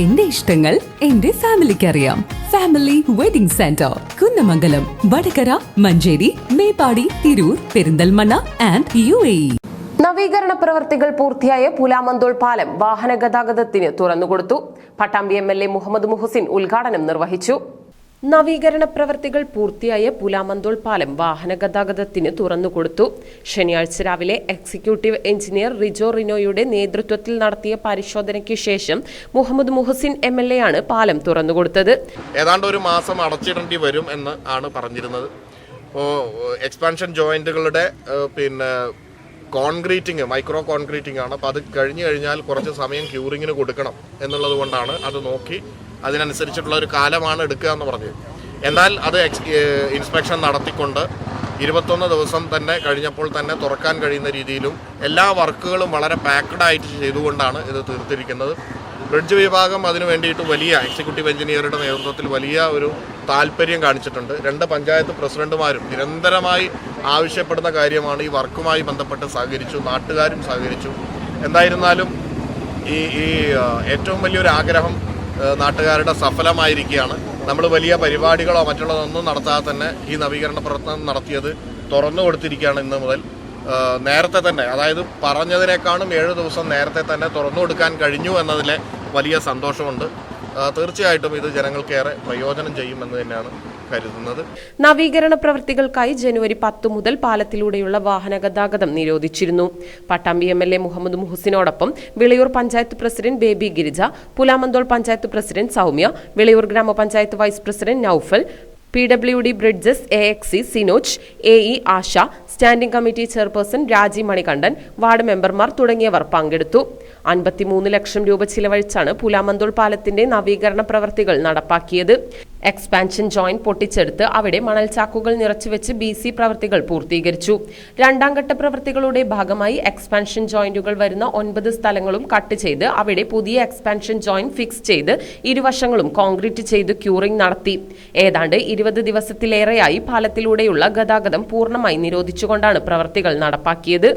എന്റെ ഇഷ്ടങ്ങൾ എന്റെ ഫാമിലിക്ക് അറിയാം family wedding centre Kunnamangalam Vadakara Manjeri Meppadi Tirur Perinthalmanna and U A നവീകരണ പ്രവർത്തികൾ പൂർത്തിയായ പുലാമന്തോൾ പാലം വാഹന ഗതാഗതത്തിന് തുറന്നുകൊടുത്തു. Pattambi M L A Muhammad Muhsin ഉദ്ഘാടനം നിർവഹിച്ചു. നവീകരണ പ്രവർത്തികൾ പൂർത്തിയായ പുലാമന്തോൾ പാലം വാഹന ഗതാഗതത്തിന് തുറന്നുകൊടുത്തു. ശനിയാഴ്ച രാവിലെ എക്സിക്യൂട്ടീവ് എഞ്ചിനീയർ റിജോ റിനോയുടെ നേതൃത്വത്തിൽ നടത്തിയ പരിശോധനയ്ക്ക് ശേഷം Muhammad Muhsin M L A ആണ് പാലം തുറന്നുകൊടുത്തത്. ഏതാണ്ട് ഒരു മാസം അടച്ചിടേണ്ടി വരും എന്ന് ആണ് പറഞ്ഞിരുന്നത്. എക്സ്പാൻഷൻ ജോയിന്റുകളുടെ പിന്നെ കോൺക്രീറ്റിംഗ് മൈക്രോ കോൺക്രീറ്റിംഗ് ആണ്. അപ്പോൾ അത് കഴിഞ്ഞു കഴിഞ്ഞാൽ കുറച്ച് സമയം ക്യൂറിങ്ങിന് കൊടുക്കണം എന്നുള്ളത് കൊണ്ടാണ് അത് നോക്കി അതിനനുസരിച്ചിട്ടുള്ള ഒരു കാലമാണ് എടുക്കുക എന്ന് പറഞ്ഞു. എന്നാൽ അത് ഇൻസ്പെക്ഷൻ നടത്തിക്കൊണ്ട് ഇരുപത്തൊന്ന് ദിവസം തന്നെ കഴിഞ്ഞപ്പോൾ തന്നെ തുറക്കാൻ കഴിയുന്ന രീതിയിലും എല്ലാ വർക്കുകളും വളരെ പാക്ഡ് ആയിട്ട് ചെയ്തുകൊണ്ടാണ് ഇത് തീർത്തിരിക്കുന്നത്. ബ്രിഡ്ജ് വിഭാഗം അതിനു വേണ്ടിയിട്ട് വലിയ എക്സിക്യൂട്ടീവ് എഞ്ചിനീയറുടെ നേതൃത്വത്തിൽ വലിയ ഒരു താല്പര്യം കാണിച്ചിട്ടുണ്ട്. രണ്ട് പഞ്ചായത്ത് പ്രസിഡന്റുമാരും നിരന്തരമായി ആവശ്യപ്പെടുന്ന കാര്യമാണ് ഈ വർക്കുമായി ബന്ധപ്പെട്ട് സഹകരിച്ചു നാട്ടുകാരും സഹകരിച്ചു. എന്തായിരുന്നാലും ഈ ഈ ഏറ്റവും വലിയൊരു ആഗ്രഹം നാട്ടുകാരുടെ സഫലമായിരിക്കുകയാണ്. നമ്മൾ വലിയ പരിപാടികളോ മറ്റുള്ളതൊന്നും നടത്താതെ തന്നെ ഈ നവീകരണ പ്രവർത്തനം നടത്തിയത് തുറന്നു കൊടുത്തിരിക്കുകയാണ് ഇന്ന് മുതൽ. നേരത്തെ തന്നെ അതായത് പറഞ്ഞതിനേക്കാളും ഏഴ് ദിവസം നേരത്തെ തന്നെ തുറന്നു കൊടുക്കാൻ കഴിഞ്ഞു എന്നതിലെ വലിയ സന്തോഷമുണ്ട്. തീർച്ചയായിട്ടും ഇത് ജനങ്ങൾക്കേറെ പ്രയോജനം ചെയ്യുമെന്ന് തന്നെയാണ് കരുതുന്നത്. നവീകരണ പ്രവൃത്തികൾക്കായി ജനുവരി പത്ത് മുതൽ പാലത്തിലൂടെയുള്ള വാഹന ഗതാഗതം നിരോധിച്ചിരുന്നു. Pattambi M L A Muhammad മുഹസിനോടൊപ്പം Vilayur panchayat president Baby Girija Pulamanthole panchayat president Soumya Vilayur gramapanchayat vice president Naufal P W D bridges A X Sinoj A E Asha standing committee chairperson Raji Manikandan ward മെമ്പർമാർ തുടങ്ങിയവർ പങ്കെടുത്തു. അൻപത്തിമൂന്ന് ലക്ഷം രൂപ ചിലവഴിച്ചാണ് പുലാമന്തോൾ പാലത്തിന്റെ നവീകരണ പ്രവർത്തികൾ നടപ്പാക്കിയത്. Expansion joint പൊട്ടിച്ചെടുത്ത് അവിടെ മണൽ ചാക്കുകൾ നിറച്ചുവെച്ച് ബി സി പ്രവർത്തികൾ പൂർത്തീകരിച്ചു. രണ്ടാം ഘട്ട പ്രവർത്തികളുടെ ഭാഗമായി എക്സ്പാൻഷൻ ജോയിന്റുകൾ വരുന്ന ഒൻപത് സ്ഥലങ്ങളും കട്ട് ചെയ്ത് അവിടെ പുതിയ എക്സ്പാൻഷൻ ജോയിന്റ് ഫിക്സ് ചെയ്ത് ഇരുവശങ്ങളും കോൺക്രീറ്റ് ചെയ്ത് ക്യൂറിംഗ് നടത്തി. ഏതാണ്ട് ഇരുപത് ദിവസത്തിലേറെയായി പാലത്തിലൂടെയുള്ള ഗതാഗതം പൂർണമായി നിരോധിച്ചുകൊണ്ടാണ് പ്രവൃത്തികൾ നടപ്പാക്കിയത്.